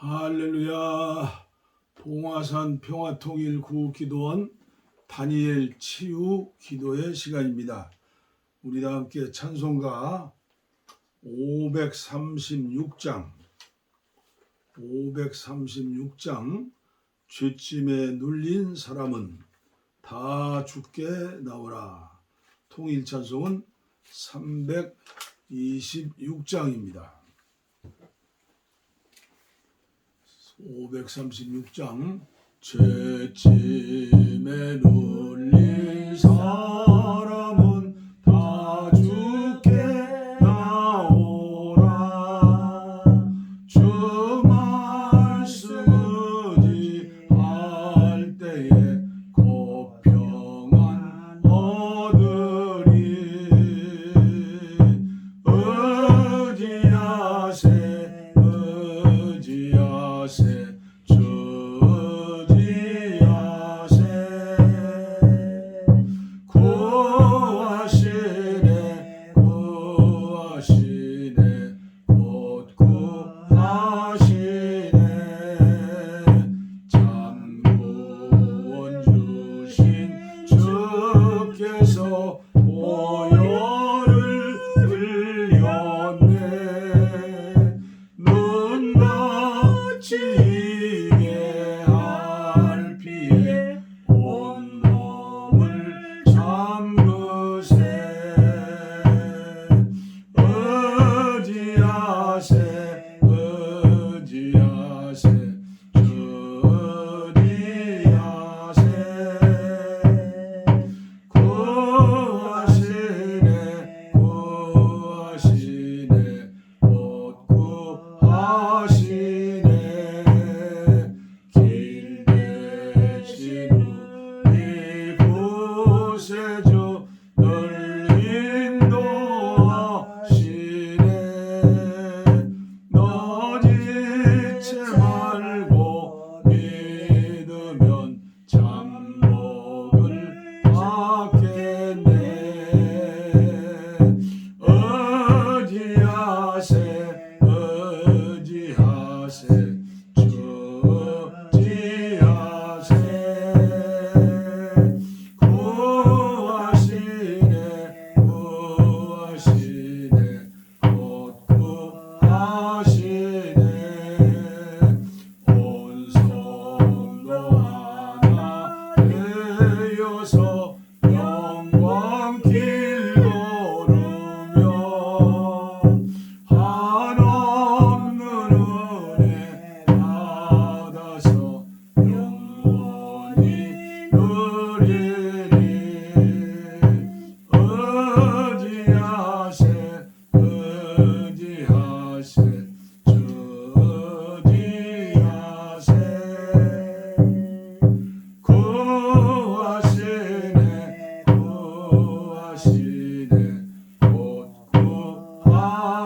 할렐루야. 봉화산 평화통일 구기도원 다니엘 치유 기도의 시간입니다. 우리 다 함께 찬송가 536장 536장 죄짐에 눌린 사람은 다 죽게 나오라. 통일 찬송은 326장입니다. 536장 죄짐에 눌린 사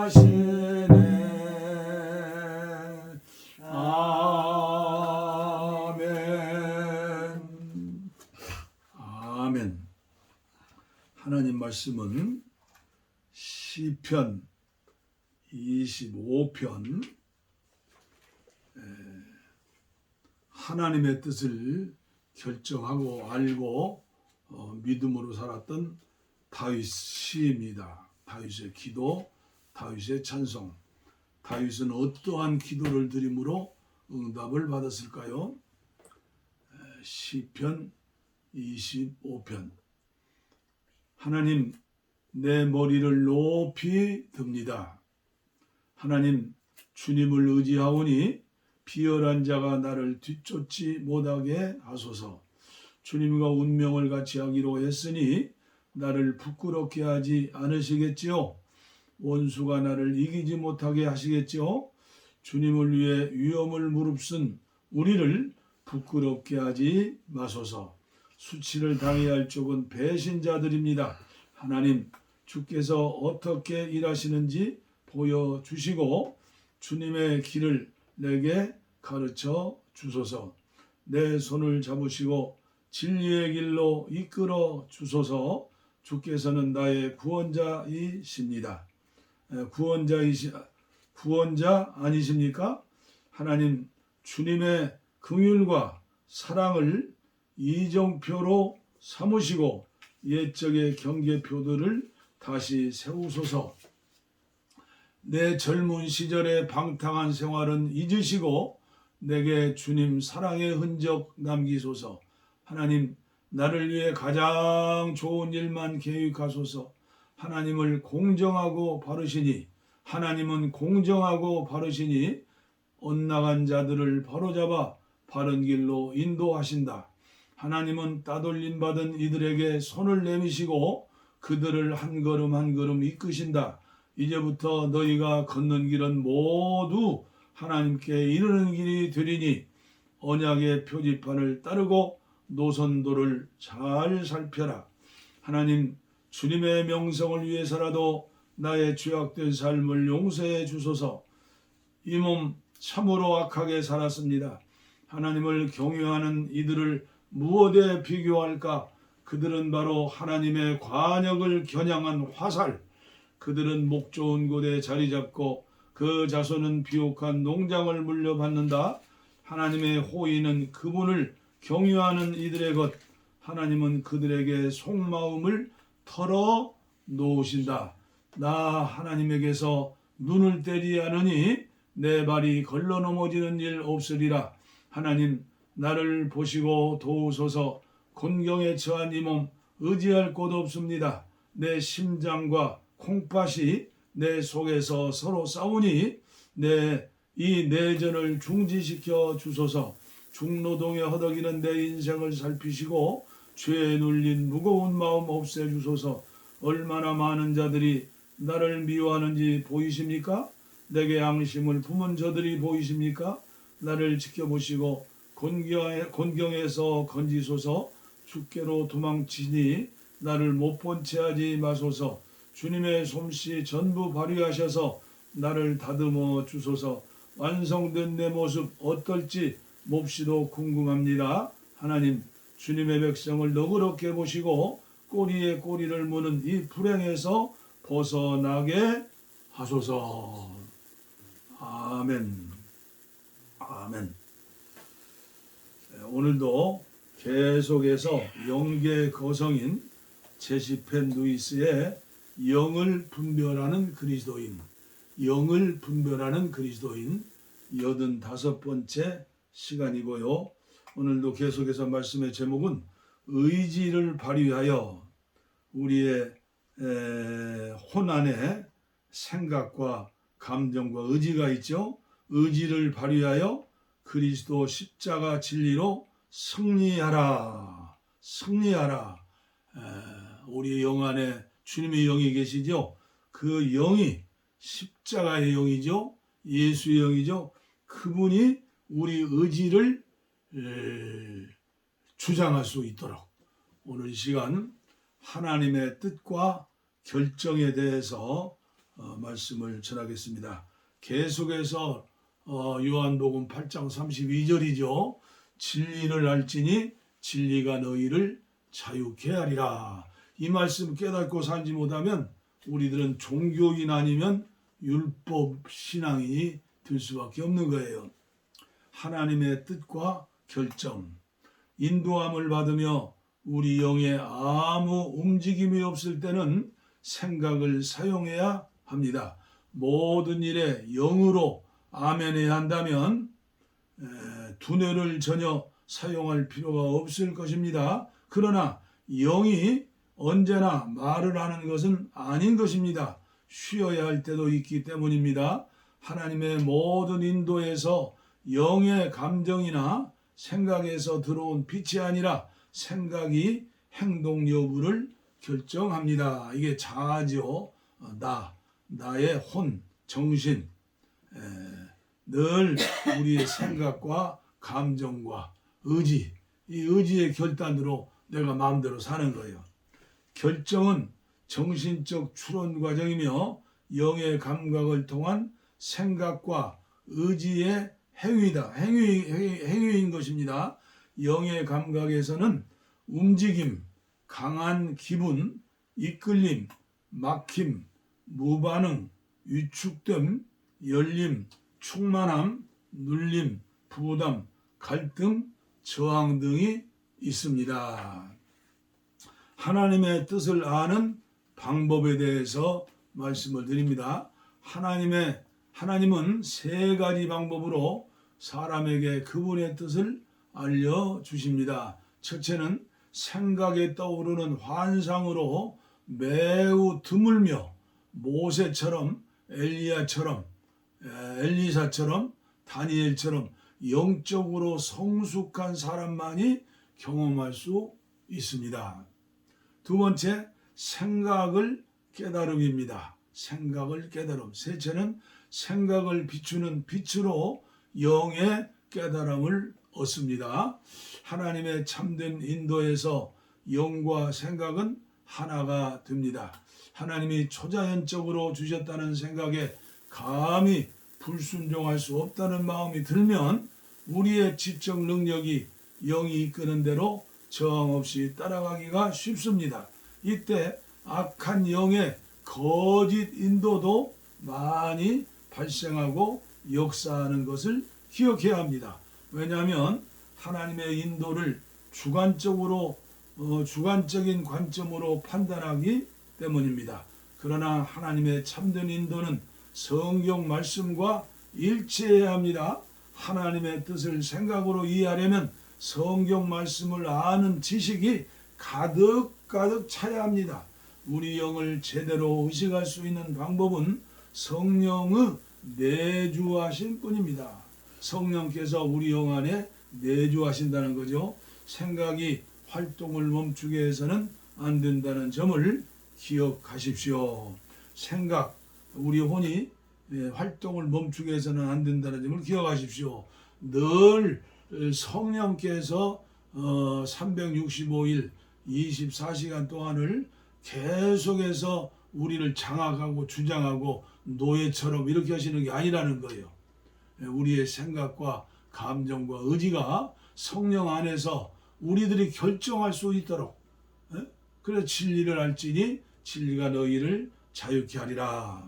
하시네. 아멘. 아멘. 하나님 말씀은 시편 25편. 하나님의 뜻을 결정하고 알고 어, 믿음으로 살았던 다윗 시입니다. 다윗의 기도, 다윗의 찬송. 다윗은 어떠한 기도를 드림으로 응답을 받았을까요? 에, 시편 25편. 하나님 내 머리를 높이 듭니다. 하나님 주님을 의지하오니 비열한 자가 나를 뒤쫓지 못하게 하소서. 주님과 운명을 같이 하기로 했으니 나를 부끄럽게 하지 않으시겠지요. 원수가 나를 이기지 못하게 하시겠지요. 주님을 위해 위험을 무릅쓴 우리를 부끄럽게 하지 마소서. 수치를 당해야 할 쪽은 배신자들입니다. 하나님, 주께서 어떻게 일하시는지 보여주시고 주님의 길을 내게 가르쳐 주소서. 내 손을 잡으시고 진리의 길로 이끌어 주소서. 주께서는 나의 구원자이십니다. 에, 구원자이시 구원자 아니십니까? 하나님 주님의 긍휼과 사랑을 이정표로 삼으시고 옛적의 경계표들을 다시 세우소서. 내 젊은 시절의 방탕한 생활은 잊으시고 내게 주님 사랑의 흔적 남기소서. 하나님 나를 위해 가장 좋은 일만 계획하소서. 하나님을 공정하고 바르시니 하나님은 공정하고 바르시니 엇나간 자들을 바로잡아 바른 길로 인도하신다. 하나님은 따돌림 받은 이들에게 손을 내미시고 그들을 한 걸음 한 걸음 이끄신다. 이제부터 너희가 걷는 길은 모두 하나님께 이르는 길이 되리니 언약의 표지판을 따르고 노선도를 잘 살펴라. 하나님 주님의 명성을 위해서라도 나의 죄악된 삶을 용서해 주소서. 이 몸 참으로 악하게 살았습니다. 하나님을 경외하는 이들을 무엇에 비교할까? 그들은 바로 하나님의 관역을 겨냥한 화살. 그들은 목 좋은 곳에 자리 잡고 그 자손은 비옥한 농장을 물려받는다. 하나님의 호의는 그분을 경유하는 이들의 것. 하나님은 그들에게 속마음을 털어 놓으신다. 나 하나님에게서 눈을 때리 하느니 내 발이 걸러 넘어지는 일 없으리라. 하나님 나를 보시고 도우소서 곤경에 처한 이 몸 의지할 곳 없습니다. 내 심장과 콩팥이 내 속에서 서로 싸우니 내 이 내전을 중지시켜 주소서 중노동에 허덕이는 내 인생을 살피시고 죄에 눌린 무거운 마음 없애 주소서 얼마나 많은 자들이 나를 미워하는지 보이십니까? 내게 양심을 품은 저들이 보이십니까? 나를 지켜보시고 곤경에, 곤경에 서 건지소서 주께로 도망치니 나를 못 본 채 하지 마소서 주님의 솜씨 전부 발휘하셔서 나를 다듬어 주소서 완성된 내 모습 어떨지 몹시도 궁금합니다. 하나님 주님의 백성을 너그럽게 보시고 꼬리에 꼬리를 무는 이 불행에서 벗어나게 하소서. 아멘. 아멘. 네, 오늘도 계속해서 영계 거성인 제시펜 누이스의 영을 분별하는 그리스도인, 영을 분별하는 그리스도인 여든 다섯 번째 시간이고요. 오늘도 계속해서 말씀의 제목은 의지를 발휘하여 우리의 에, 혼 안에 생각과 감정과 의지가 있죠. 의지를 발휘하여 그리스도 십자가 진리로 승리하라. 승리하라. 에, 우리 영 안에 주님의 영이 계시죠. 그 영이 십자가의 영이죠. 예수의 영이죠. 그분이 우리 의지를 에, 주장할 수 있도록 오늘 이 시간 하나님의 뜻과 결정에 대해서 어, 말씀을 전하겠습니다. 계속해서 어, 요한복음 8장 32절이죠. 진리를 알지니 진리가 너희를 자유케 하리라. 이 말씀 깨닫고 살지 못하면 우리들은 종교인 아니면 율법 신앙이 될 수밖에 없는 거예요. 하나님의 뜻과 결정, 인도함을 받으며 우리 영에 아무 움직임이 없을 때는 생각을 사용해야 합니다. 모든 일에 영으로 아멘해야 한다면 에, 두뇌를 전혀 사용할 필요가 없을 것입니다. 그러나 영이 언제나 말을 하는 것은 아닌 것입니다. 쉬어야 할 때도 있기 때문입니다. 하나님의 모든 인도에서 영의 감정이나 생각에서 들어온 빛이 아니라 생각이 행동 여부를 결정합니다. 이게 자아죠. 어, 나, 나의 혼, 정신. 에, 늘 우리의 생각과 감정과 의지, 이 의지의 결단으로 내가 마음대로 사는 거예요. 결정은 정신적 추론 과정이며 영의 감각을 통한 생각과 의지의 행위다. 행위, 행위, 행위인 것입니다. 영의 감각에서는 움직임, 강한 기분, 이끌림, 막힘, 무반응, 위축됨, 열림, 충만함, 눌림, 부담, 갈등, 저항 등이 있습니다. 하나님의 뜻을 아는 방법에 대해서 말씀을 드립니다. 하나님의 하나님은 세 가지 방법으로 사람에게 그분의 뜻을 알려 주십니다. 첫째는 생각에 떠오르는 환상으로 매우 드물며 모세처럼 엘리야처럼 에, 엘리사처럼 다니엘처럼 영적으로 성숙한 사람만이 경험할 수 있습니다. 두 번째 생각을 깨달음입니다. 생각을 깨달음. 셋째는 생각을 비추는 빛으로 영의 깨달음을 얻습니다. 하나님의 참된 인도에서 영과 생각은 하나가 됩니다. 하나님이 초자연적으로 주셨다는 생각에 감히 불순종할 수 없다는 마음이 들면 우리의 지적 능력이 영이 이끄는 대로 저항 없이 따라가기가 쉽습니다. 이때 악한 영의 거짓 인도도 많이 발생하고 역사하는 것을 기억해야 합니다. 왜냐하면 하나님의 인도를 주관적으로 어, 주관적인 관점으로 판단하기 때문입니다. 그러나 하나님의 참된 인도는 성경 말씀과 일치해야 합니다. 하나님의 뜻을 생각으로 이해하려면 성경 말씀을 아는 지식이 가득 가득 차야 합니다. 우리 영을 제대로 의식할 수 있는 방법은 성령의 내주하신 뿐입니다. 성령께서 우리 영 안에 내주하신다는 거죠. 생각이 활동을 멈추게 해서는 안 된다는 점을 기억하십시오. 생각, 우리 혼이 예, 활동을 멈추게 해서는 안 된다는 점을 기억하십시오. 늘 성령께서 어, 365일 24시간 동안을 계속해서 우리를 장악하고 주장하고 노예처럼 이렇게 하시는 게 아니라는 거예요. 예, 우리의 생각과 감정과 의지가 성령 안에서 우리들이 결정할 수 있도록 예? 그래 진리를 알지니 진리가 너희를 자유케 하리라.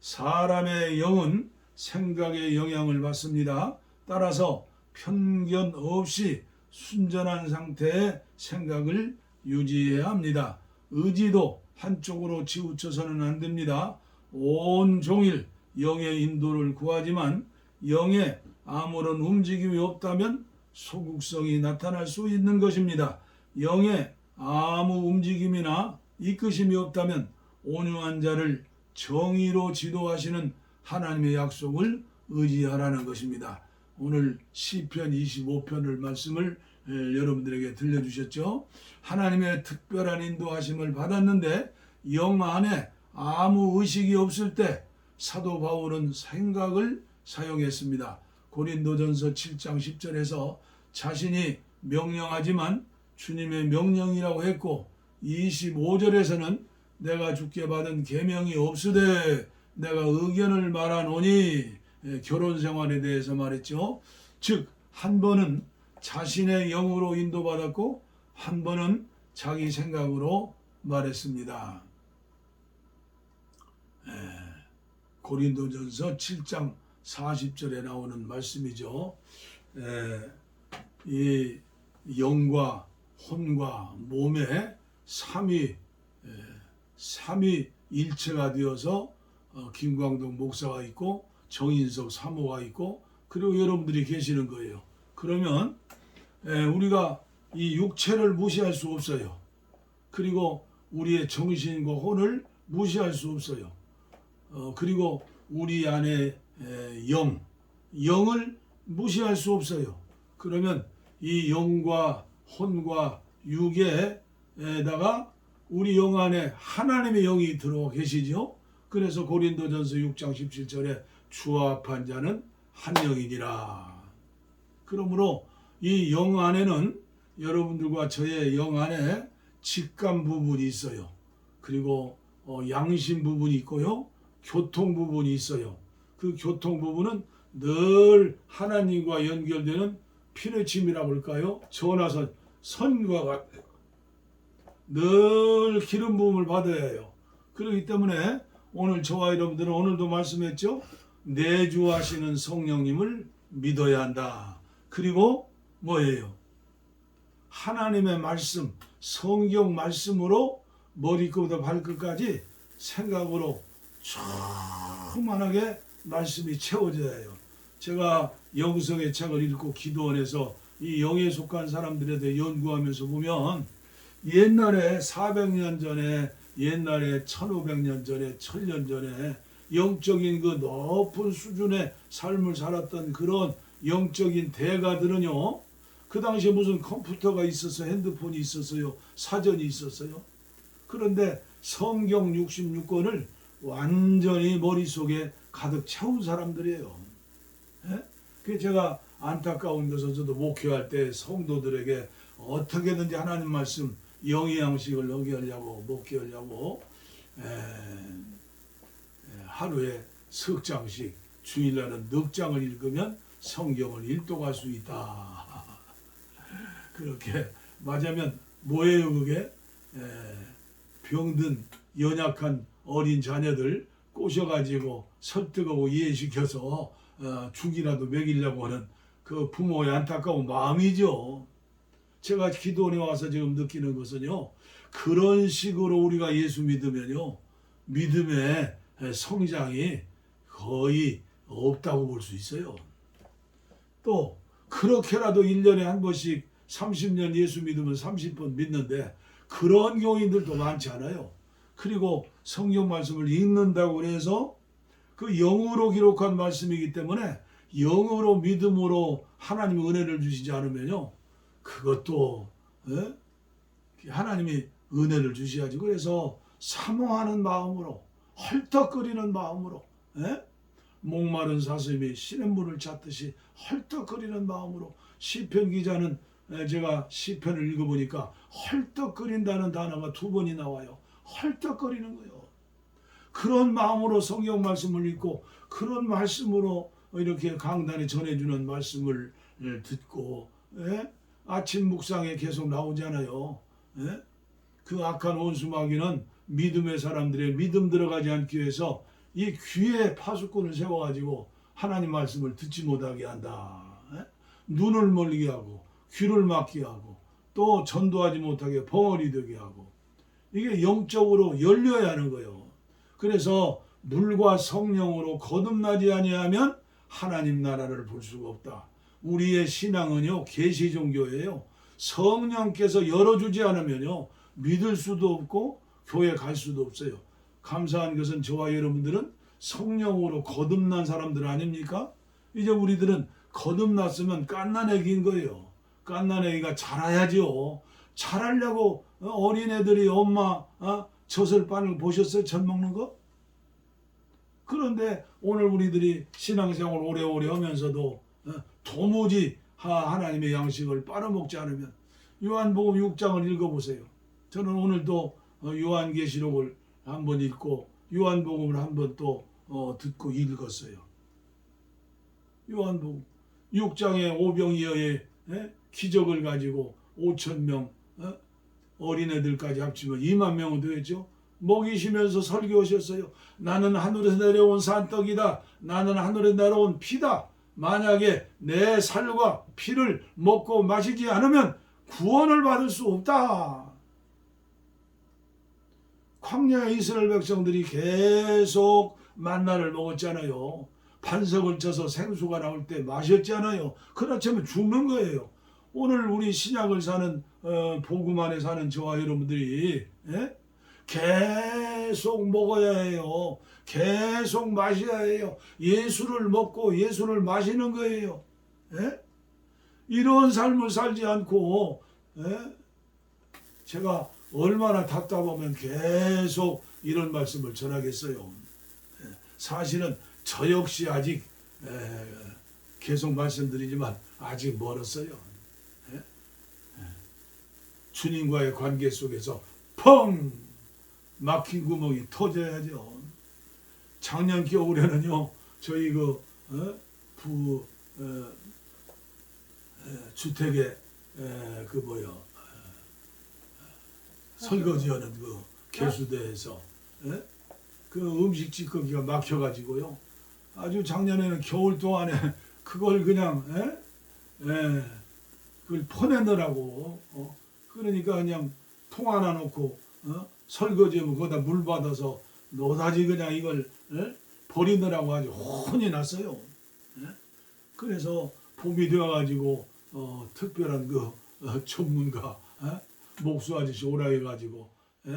사람의 영은 생각의 영향을 받습니다. 따라서 편견 없이 순전한 상태의 생각을 유지해야 합니다. 의지도 한쪽으로 치우쳐서는 안 됩니다. 온 종일 영의 인도를 구하지만 영에 아무런 움직임이 없다면 소극성이 나타날 수 있는 것입니다. 영에 아무 움직임이나 이끄심이 없다면 온유한 자를 정의로 지도하시는 하나님의 약속을 의지하라는 것입니다. 오늘 시편 25편을 말씀을 에, 여러분들에게 들려주셨죠. 하나님의 특별한 인도하심을 받았는데 영 안에 아무 의식이 없을 때 사도 바울은 생각을 사용했습니다. 고린도전서 7장 10절에서 자신이 명령하지만 주님의 명령이라고 했고 25절에서는 내가 주께 받은 계명이 없으되 내가 의견을 말하노니 예, 결혼 생활에 대해서 말했죠. 즉 한 번은 자신의 영으로 인도받았고 한 번은 자기 생각으로 말했습니다. 예, 고린도전서 7장 40절에 나오는 말씀이죠. 예, 이 영과 혼과 몸의 삼위 예, 삼위 일체가 되어서 어, 김광동 목사가 있고 정인석 사모가 있고 그리고 여러분들이 계시는 거예요. 그러면 예, 우리가 이 육체를 무시할 수 없어요. 그리고 우리의 정신과 혼을 무시할 수 없어요. 어, 그리고 우리 안에 에, 영, 영을 무시할 수 없어요. 그러면 이 영과 혼과 육에다가 우리 영 안에 하나님의 영이 들어 계시죠. 그래서 고린도전서 6장 17절에 주합한 자는 한 영이니라. 그러므로 이 영 안에는 여러분들과 저의 영 안에 직감 부분이 있어요. 그리고 어, 양심 부분이 있고요. 교통 부분이 있어요. 그 교통 부분은 늘 하나님과 연결되는 피뢰침이라고 할까요? 전화선 선과 같아요. 늘 기름 부음을 받아야 해요. 그렇기 때문에 오늘 저와 여러분들은 오늘도 말씀했죠. 내주하시는 성령님을 믿어야 한다. 그리고 뭐예요? 하나님의 말씀, 성경 말씀으로 머리끝부터 발끝까지 생각으로 충만하게 말씀이 채워져야 해요. 제가 영성의 책을 읽고 기도원에서 이 영에 속한 사람들에 대해 연구하면서 보면 옛날에 400년 전에 옛날에 1500년 전에 1000년 전에 영적인 그 높은 수준의 삶을 살았던 그런 영적인 대가들은요. 그 당시에 무슨 컴퓨터가 있어서 핸드폰이 있었어요. 사전이 있었어요. 그런데 성경 66권을 완전히 머릿속에 가득 채운 사람들이에요. 예? 그 제가 안타까운 것은 저도 목회할 때 성도들에게 어떻게든지 하나님 말씀 영의 양식을 넘겨하려고 목회하려고 에, 에, 하루에 석 장씩 주일날은 넉 장을 읽으면 성경을 일독할 수 있다. 그렇게 맞으면 뭐예요 그게? 에, 병든 연약한 어린 자녀들 꼬셔가지고 설득하고 이해시켜서 어, 죽이라도 먹이려고 하는 그 부모의 안타까운 마음이죠. 제가 기도원에 와서 지금 느끼는 것은요. 그런 식으로 우리가 예수 믿으면요. 믿음의 성장이 거의 없다고 볼 수 있어요. 또 그렇게라도 1년에 한 번씩 30년 예수 믿으면 30번 믿는데 그런 교인들도 많지 않아요. 그리고 성경 말씀을 읽는다고 해서 그 영으로 기록한 말씀이기 때문에 영으로 믿음으로 하나님 은혜를 주시지 않으면요. 그것도 예? 하나님이 은혜를 주셔야지. 그래서 사모하는 마음으로 헐떡거리는 마음으로 예? 목마른 사슴이 시냇물을 찾듯이 헐떡거리는 마음으로 시편 기자는 에, 제가 시편을 읽어보니까 헐떡거린다는 단어가 두 번이 나와요. 헐떡거리는 거예요. 그런 마음으로 성경 말씀을 읽고 그런 말씀으로 이렇게 강단에 전해주는 말씀을 듣고 예? 아침 묵상에 계속 나오잖아요. 예? 그 악한 원수마귀는 믿음의 사람들의 믿음 들어가지 않기 위해서 이 귀에 파수꾼을 세워가지고 하나님 말씀을 듣지 못하게 한다. 예? 눈을 멀게 하고 귀를 막게 하고 또 전도하지 못하게 벙어리 되게 하고 이게 영적으로 열려야 하는 거예요. 그래서 물과 성령으로 거듭나지 아니하면 하나님 나라를 볼 수가 없다. 우리의 신앙은요 계시 종교예요. 성령께서 열어주지 않으면요 믿을 수도 없고 교회 갈 수도 없어요. 감사한 것은 저와 여러분들은 성령으로 거듭난 사람들 아닙니까? 이제 우리들은 거듭났으면 깐난 애기인 거예요. 깐난 애기가 자라야지요. 자라려고 어린애들이 엄마 어? 젖을 빠는 거 보셨어요? 젖 먹는 거? 그런데 오늘 우리들이 신앙생활 오래오래 하면서도 어, 도무지 하- 하나님의 양식을 빨아먹지 않으면 요한복음 6장을 읽어보세요. 저는 오늘도 어, 요한계시록을 한번 읽고 요한복음을 한번 또 어, 듣고 읽었어요. 요한복음 6장의 오병이어의 예? 기적을 가지고 5천 명 어? 어린애들까지 합치면 2만 명은 되겠죠. 먹이시면서 설교하셨어요. 나는 하늘에서 내려온 산떡이다. 나는 하늘에 내려온 피다. 만약에 내 살과 피를 먹고 마시지 않으면 구원을 받을 수 없다. 광야의 이스라엘 백성들이 계속 만나를 먹었잖아요. 반석을 쳐서 생수가 나올 때 마셨잖아요. 그렇다면 죽는 거예요. 오늘 우리 신약을 사는 어, 복음 안에 사는 저와 여러분들이 예? 계속 먹어야 해요. 계속 마셔야 해요. 예수를 먹고 예수를 마시는 거예요. 예? 이런 삶을 살지 않고 예? 제가 얼마나 답답하면 계속 이런 말씀을 전하겠어요. 예, 사실은 저 역시 아직 에, 계속 말씀드리지만 아직 멀었어요. 주님과의 관계 속에서 펑 막힌 구멍이 터져야죠. 작년 겨울에는요, 저희 그, 어? 부, 어, 에, 주택에, 에, 그 뭐요, 설거지하는 그 개수대에서, 예? 그 음식 찌꺼기가 막혀가지고요. 아주 작년에는 겨울 동안에 그걸 그냥 에? 에, 그걸 퍼내느라고 어? 그러니까 그냥 통 하나 놓고 어? 설거지하면 거기다 물 받아서 노다지 그냥 이걸 에? 버리느라고 아주 혼이 났어요. 에? 그래서 봄이 되어가지고 어, 특별한 그 어, 전문가 에? 목수 아저씨 오라 해가지고 에?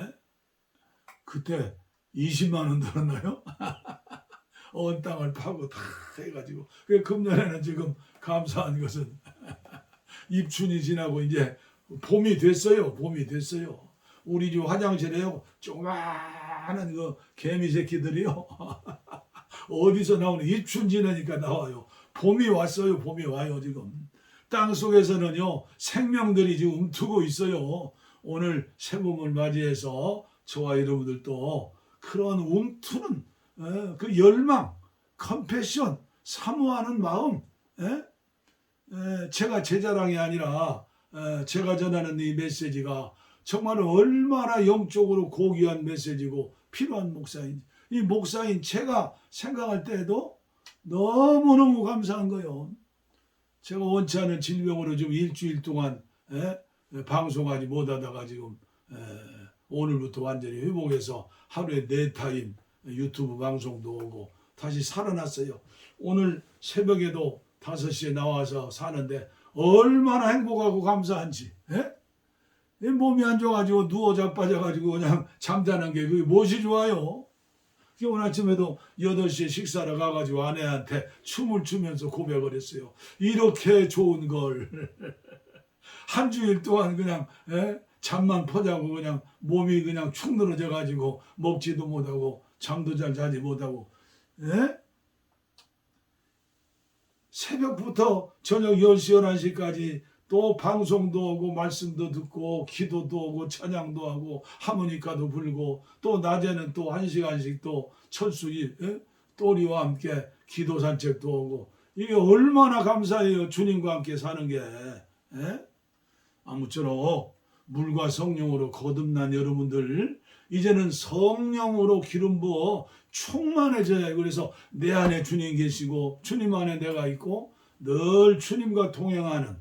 그때 20만 원 들었나요? 온 땅을 파고 다 해가지고 그 금년에는 지금 감사한 것은 입춘이 지나고 이제 봄이 됐어요. 봄이 됐어요. 우리 집 화장실에요 조그마한 그 개미 새끼들이요 어디서 나오는 입춘 지나니까 나와요. 봄이 왔어요. 봄이 와요 지금. 땅 속에서는요 생명들이 지금 움트고 있어요. 오늘 새봄을 맞이해서 저와 여러분들도 그런 움트는 에, 그 열망, 컴패션, 사모하는 마음, 에? 에, 제가 제 자랑이 아니라 에, 제가 전하는 이 메시지가 정말 얼마나 영적으로 고귀한 메시지고 필요한 목사인지 이 목사인 제가 생각할 때에도 너무너무 감사한 거예요. 제가 원치 않은 질병으로 좀 일주일 동안 에? 에, 방송하지 못하다가 지금 에, 오늘부터 완전히 회복해서 하루에 네 타임 유튜브 방송도 오고 다시 살아났어요. 오늘 새벽에도 5시에 나와서 사는데 얼마나 행복하고 감사한지. 예? 이 몸이 안 좋아가지고 누워 자빠져가지고 그냥 잠자는 게 그게 무엇이 좋아요? 오늘 아침에도 8시에 식사를 가가지고 아내한테 춤을 추면서 고백을 했어요. 이렇게 좋은 걸. 한 주일 동안 그냥 예? 잠만 퍼자고 그냥 몸이 그냥 축 늘어져 가지고 먹지도 못하고 잠도 잘 자지 못하고 예? 새벽부터 저녁 10시 11시까지 또 방송도 오고 말씀도 듣고 기도도 오고 찬양도 하고 하모니카도 불고 또 낮에는 또한 시간씩 또 철수기 예? 또리와 함께 기도 산책도 오고 이게 얼마나 감사해요 주님과 함께 사는 게 예? 아무쪼록 물과 성령으로 거듭난 여러분들 이제는 성령으로 기름 부어 충만해져야. 그래서 내 안에 주님 계시고 주님 안에 내가 있고 늘 주님과 동행하는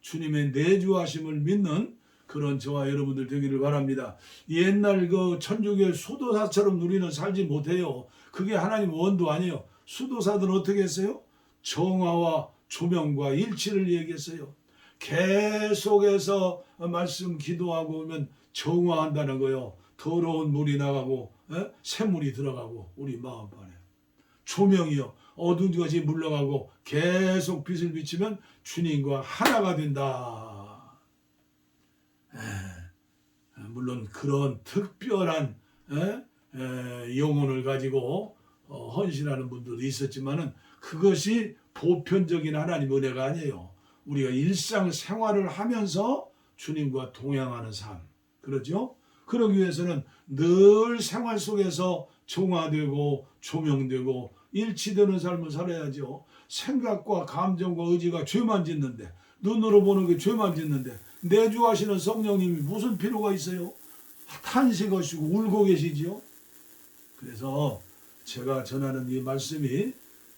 주님의 내주하심을 믿는 그런 저와 여러분들 되기를 바랍니다. 옛날 그 천주교 수도사처럼 우리는 살지 못해요. 그게 하나님 원도 아니에요. 수도사들은 어떻게 했어요? 정화와 조명과 일치를 얘기했어요. 계속해서 말씀 기도하고 오면 정화한다는 거요. 더러운 물이 나가고 에? 새물이 들어가고 우리 마음판에 조명이요. 어두운 것이 물러가고 계속 빛을 비치면 주님과 하나가 된다. 에, 물론 그런 특별한 에? 에, 영혼을 가지고 어, 헌신하는 분들도 있었지만은 그것이 보편적인 하나님 은혜가 아니에요. 우리가 일상 생활을 하면서 주님과 동행하는 삶. 그러죠? 그러기 위해서는 늘 생활 속에서 정화되고 조명되고 일치되는 삶을 살아야죠. 생각과 감정과 의지가 죄만 짓는데 눈으로 보는 게 죄만 짓는데 내주하시는 성령님이 무슨 필요가 있어요? 탄식하시고 울고 계시지요. 그래서 제가 전하는 이 말씀이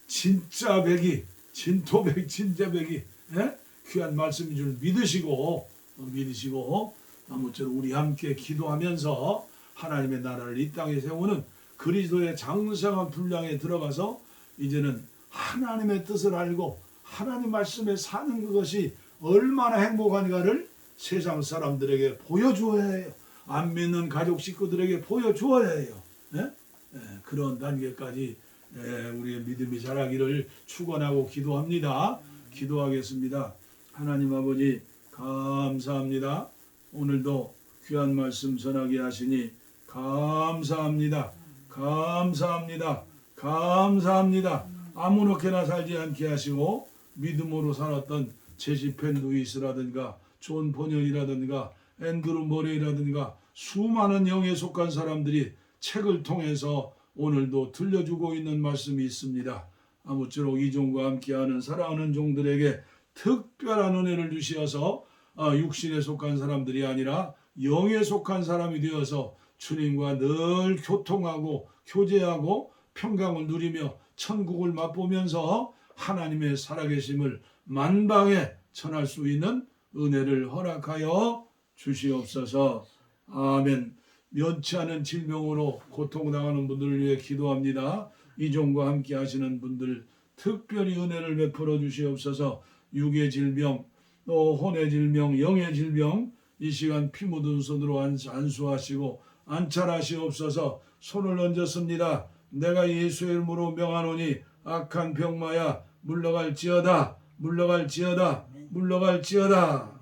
진짜 백이 진토백 진짜백이 예? 귀한 말씀인 줄 믿으시고 어, 믿으시고 아무쪼록 우리 함께 기도하면서 하나님의 나라를 이 땅에 세우는 그리스도의 장성한 분량에 들어가서 이제는 하나님의 뜻을 알고 하나님 말씀에 사는 그것이 얼마나 행복한가를 세상 사람들에게 보여주어야 해요. 안 믿는 가족 식구들에게 보여주어야 해요. 예? 예, 그런 단계까지 예, 우리의 믿음이 자라기를 축원하고 기도합니다. 기도하겠습니다. 하나님 아버지 감사합니다. 오늘도 귀한 말씀 전하게 하시니 감사합니다. 감사합니다. 감사합니다. 아무렇게나 살지 않게 하시고 믿음으로 살았던 제시펜 루이스라든가 존 번연이라든가 앤드루 모레이라든가 수많은 영에 속한 사람들이 책을 통해서 오늘도 들려주고 있는 말씀이 있습니다. 아무쪼록 이 종과 함께하는 사랑하는 종들에게 특별한 은혜를 주시어서 아, 육신에 속한 사람들이 아니라 영에 속한 사람이 되어서 주님과 늘 교통하고 교제하고 평강을 누리며 천국을 맛보면서 하나님의 살아계심을 만방에 전할 수 있는 은혜를 허락하여 주시옵소서. 아멘. 면치 않은 질병으로 고통당하는 분들을 위해 기도합니다. 이종과 함께 하시는 분들 특별히 은혜를 베풀어 주시옵소서. 육의 질병, 또 혼의 질병, 영의 질병 이 시간 피 묻은 손으로 안- 안수하시고 안찰하시옵소서. 손을 얹었습니다. 내가 예수의 이름으로 명하노니 악한 병마야 물러갈지어다 물러갈지어다 물러갈지어다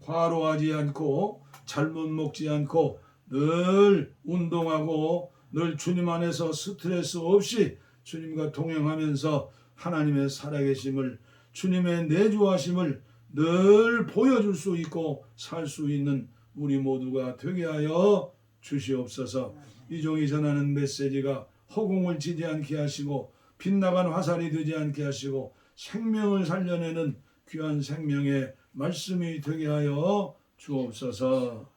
과로하지 않고 잘못 먹지 않고 늘 운동하고 늘 주님 안에서 스트레스 없이 주님과 동행하면서 하나님의 살아계심을 주님의 내주하심을 늘 보여줄 수 있고 살 수 있는 우리 모두가 되게 하여 주시옵소서. 이 종이 전하는 메시지가 허공을 지지 않게 하시고 빗나간 화살이 되지 않게 하시고 생명을 살려내는 귀한 생명의 말씀이 되게 하여 주옵소서.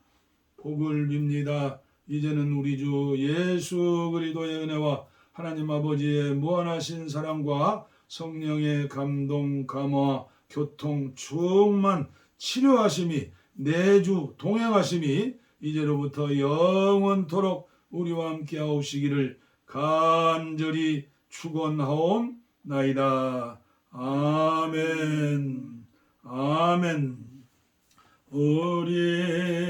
복을 빕니다. 이제는 우리 주 예수 그리스도의 은혜와 하나님 아버지의 무한하신 사랑과 성령의 감동, 감화, 교통, 충만, 치료하심이 내주 동행하심이 이제로부터 영원토록 우리와 함께 하옵시기를 간절히 축원하옵나이다. 아멘. 아멘. 우리의